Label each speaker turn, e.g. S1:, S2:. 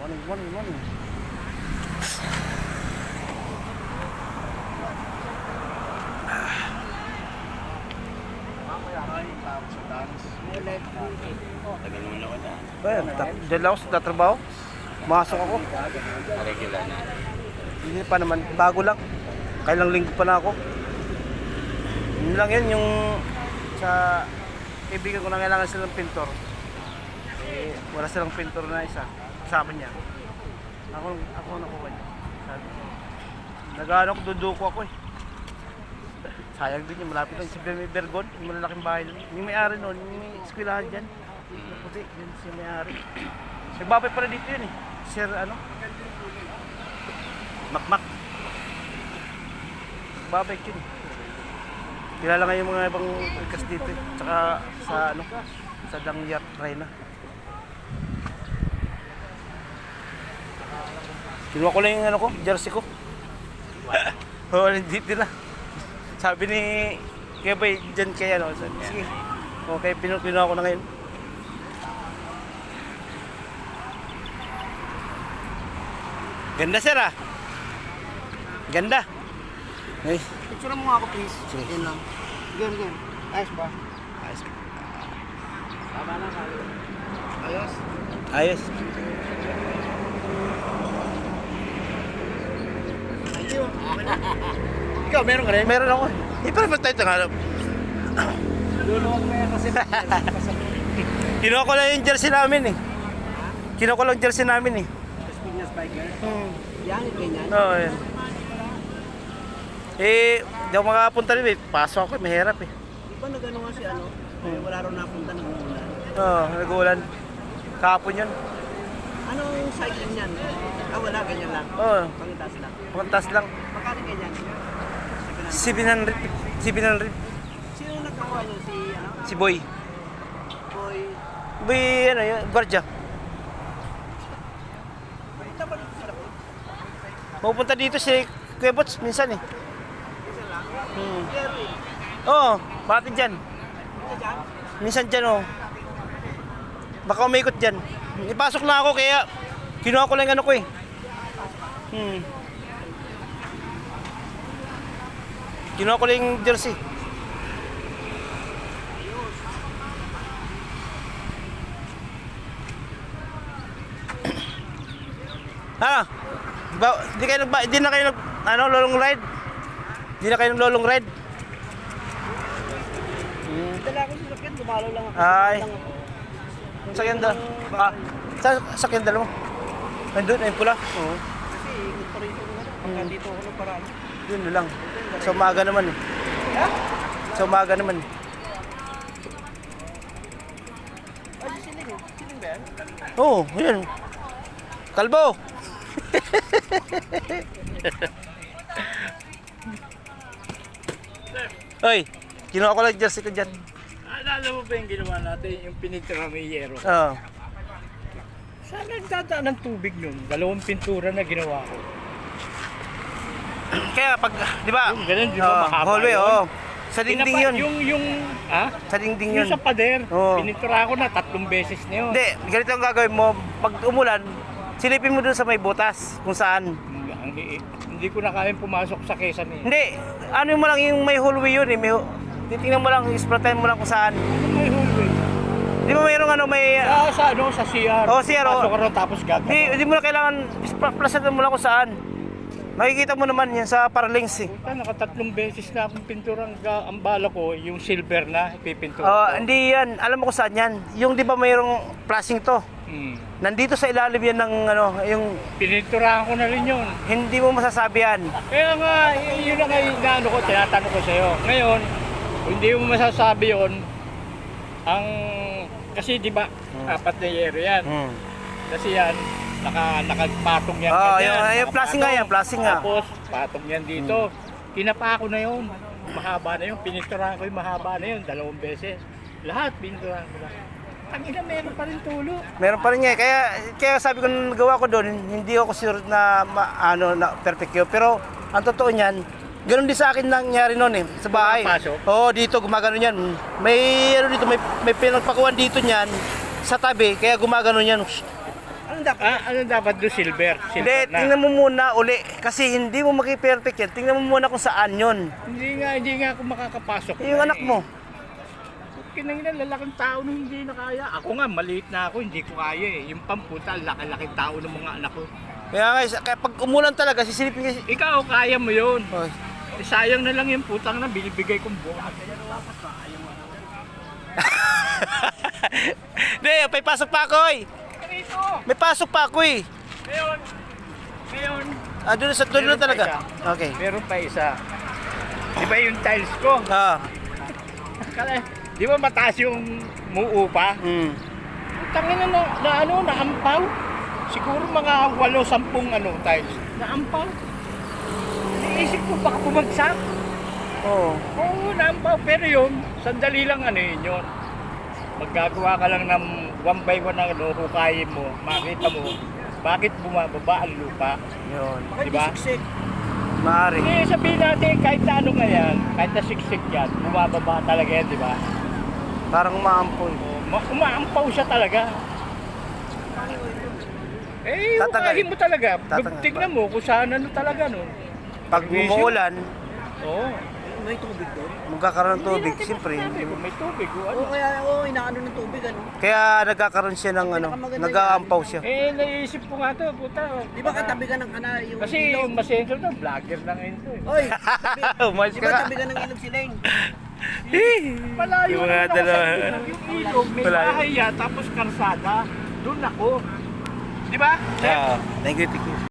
S1: Morning, morning, morning.
S2: Tagal mo na wala.
S1: Ayun, ta- dyan lang ako sa tatrabaho. Masok ako.
S2: Regular na.
S1: Hindi pa naman, bago lang. Kailang linggo pa na ako. Yun lang yan, yung sa kaibigan ko na kailangan silang pintor. Eh, wala silang pintor na isa. Kasama niya. Ako, ako nakuha niya. Sabi ko. Nag-ano ko, duduko ako eh. Sayang din yung malapit lang May Bergon, yung malalaking bahay nun. Yung may-ari nun, yung may eskwelahan dyan. Yung Puti, yun siya may-ari. Si Babay pala dito yun eh. Sir, ano? Makmak. Babay yun eh. Kilala nga yung mga ibang ikas dito eh. Tsaka sa ano, sa Dangyat, Reyna. Kinuha ko lang yung ano ko, jersey ko. Oo, dito na. Sabi ni kaya ba dyan kaya no? Sabi, sige. Okay, pinu pinuha ko na ngayon. Ganda sir ah. Ganda. Ay,
S3: Picture mo nga ako please.
S1: Sige.
S3: Yan lang. Game, game. Ayos ba?
S1: ayos.
S3: Tama na sabi. Ayos.
S1: Ayos.
S3: Thank you. Ikaw, meron ka rin?
S1: Meron ako. Hindi pa naman tayo tangalap.
S3: Luluwag mo yan kasi.
S1: Kinuha ko lang yung jersey namin eh. Kinuha ko lang jersey namin eh.
S3: Pinas Biker.
S1: Hmm.
S3: Yan, ganyan.
S1: Oo, yan. Eh, di ako makapunta rin eh. Pasok ako eh, mahirap eh.
S3: Di ba nagano nga si ano? Eh, wala rin napunta ng umulan.
S1: Oo, nag-uulan. Kahapon yun.
S3: Anong cycling yan? Ah, wala, ganyan lang.
S1: Oo,
S3: Pangitas lang.
S1: pantas lang.
S3: Magkano ganyan?
S1: 700. 700.
S3: Sino nagkawa niyo? Si, ano?
S1: Si Boy.
S3: Boy.
S1: Boy, ano yun, gwardiya.
S3: Balita ba dito sila?
S1: Pupunta dito si Kuya Bots minsan eh.
S3: Isa lang.
S1: Hmm.
S3: Jerry.
S1: Oo, bakit dyan?
S3: Ano dyan?
S1: Minsan dyan oh. Baka umikot dyan. Ipasok na ako kaya kinuha ko lang ano ko eh. Hmm. Kinuha ko lang yung jersey. Ano? Ba, di kayo nagba, di na kayo nag, ano, lolong ride? Di na kayo nag lolong ride?
S3: Dala ko sa sakyan, dumalo lang ako.
S1: Ay.
S3: Lang ako.
S1: Sa. Ah, sa sa kenda mo. Nandun, ay pula. Oo.
S3: Kasi ikot pa rin yung ano. Pagka dito ako ng paraan.
S1: Yun lang. Sa umaga naman eh.
S3: Ha?
S1: Sa umaga naman. eh.
S3: Ay, siling eh. Siling ba yan?
S1: Oo, oh, yun. Kalbo! Oy, kinuha ko lang jersey ko dyan.
S4: Alala mo ba yung ginawa natin, yung pinintira may yero?
S1: Oo.
S4: Saan nagdadaan ng tubig nun? Dalawang pintura na ginawa ko.
S1: Kaya pag, di ba?
S4: Yung ganun, di ba?
S1: Oo,
S4: mahaba
S1: hallway,
S4: yun?
S1: oo. Sa dingding
S4: Pinapa-
S1: yun.
S4: Yung, yung, ha?
S1: Sa dingding yun.
S4: Yung sa pader.
S1: Oo.
S4: Pinintira ko na tatlong beses na yun.
S1: Hindi, ganito ang gagawin mo. Pag umulan, silipin mo dun sa may butas kung saan.
S4: Hindi, hindi ko na kayang pumasok sa kesan eh.
S1: Hindi, ano mo lang yung may hallway yun eh. May, titingnan mo lang, ispratan mo lang kung saan.
S4: Ano may?
S1: Di ba mayroong ano, may...
S4: Sa, sa ano, sa CR.
S1: Oo, CR, oo.
S4: Pasok ka ron tapos gagawin.
S1: Di, di mo na kailangan, plasan mo lang kung saan. Makikita mo naman yan sa Paralings eh.
S4: Puta, nakatatlong beses na akong pintura ang, bala ko, yung silver na ipipintura
S1: Oh,
S4: ko.
S1: hindi yan. Alam mo kung saan yan. Yung di ba mayroong flashing to.
S4: Hmm.
S1: Nandito sa ilalim yan ng ano, yung
S4: Pininturahan ko na rin yun.
S1: hindi mo masasabi yan.
S4: Kaya nga, yun ang inaano ko, tinatanong ko sa'yo. Ngayon, hindi mo masasabi yun, ang, kasi di ba, apat na yero yan.
S1: Hmm.
S4: Kasi yan, naka, nakagpatong yan.
S1: Oo,
S4: ganyan,
S1: yung- yung flashing nga yan, flashing nga.
S4: Tapos, patong yan dito. Kinapa ko na yun. Mahaba na yun. Pininturahan ko yung mahaba na yun. Dalawang beses. Lahat, pininturahan ko na. Ang ina, meron pa rin tulo.
S1: Meron pa rin niya. Kaya, kaya sabi ko nung nagawa ko doon, hindi ako sure na ma, ano, na perfect yun. Pero ang totoo niyan, ganun din sa akin nangyari noon eh, sa bahay.
S4: Pumapasok?
S1: Oo, dito gumagano yan. May ano dito, may may pinagpakuan dito niyan sa tabi, kaya gumagano yan.
S3: Ano dapat?
S4: Ah, ano dapat do silver?
S1: Hindi,
S4: Silver na.
S1: tingnan mo muna uli. Kasi hindi mo maki-perfect yan. Tingnan mo muna kung saan yun.
S4: Hindi nga, hindi nga ako makakapasok.
S1: Yung anak mo.
S4: Kinangin lalaking tao na hindi na kaya. Ako nga, maliit na ako, hindi ko kaya eh. Yung pamputa, laki-laking tao ng mga anak ko.
S1: Kaya guys, kaya pag umulan talaga, sisilipin kasi.
S4: Ikaw, kaya mo yun.
S1: Oh,
S4: Eh, sayang na lang yung putang na binibigay kong bukas.
S1: Hindi, may pasok pa ako eh. May pasok pa ako eh.
S4: Ngayon, ngayon,
S1: Ah, doon sa doon
S4: Meron pa
S1: talaga.
S4: isa.
S1: Okay.
S4: meron pa isa. Di ba yung tiles ko?
S1: Ah,
S4: Kala, di ba mataas yung muu pa?
S1: mm.
S4: Tangin na, na, na ano, naampaw. Siguro mga walo, sampung ano, tiles. Naampaw. Iisip ko baka bumagsak.
S1: Oo.
S4: Oo, naampaw. Pero yun, sandali lang ano yun yun. Maggagawa ka lang ng one by one ng ano, hukayin mo, makita mo, bakit bumababa ang lupa.
S1: Yun.
S3: Bakit
S4: Di ba?
S3: siksik?
S1: Maaari.
S4: Eh, sabihin natin, kahit na ano nga yan, kahit na siksik yan, bumababa talaga yan, di ba?
S1: Parang maampoy.
S4: O, ma- umaampaw siya talaga. Eh,
S1: Tatagal.
S4: hukayin mo talaga.
S1: Tatagal.
S4: Tignan mo kung saan ano talaga, no?
S1: Pag umuulan,
S4: Oo.
S3: May tubig doon?
S1: magkakaroon ng tubig. Siyempre.
S4: Sabi ko, may tubig. O, ano?
S3: Oo, kaya oo, inaano ng tubig ano.
S1: Kaya nagkakaroon siya ng ano, nag-aampaw siya.
S4: Eh, naisip ko nga to, puta.
S3: Di ba katabi ka ng kanal yung
S4: Kasi
S3: ilog?
S4: yung masensor to, vlogger lang yun to. Eh.
S3: Oy, tabi,
S1: Umayos
S3: di
S1: ka
S3: ba
S1: nga.
S3: tabi ka ng ilog si Leng?
S4: Malayo
S1: Yung mga
S4: ako sa
S1: dalawa.
S4: ilog. Yung ilog, may
S1: Malayo.
S4: bahay yan, tapos karsada. Doon ako. Di ba?
S1: Ah, thank you, thank you.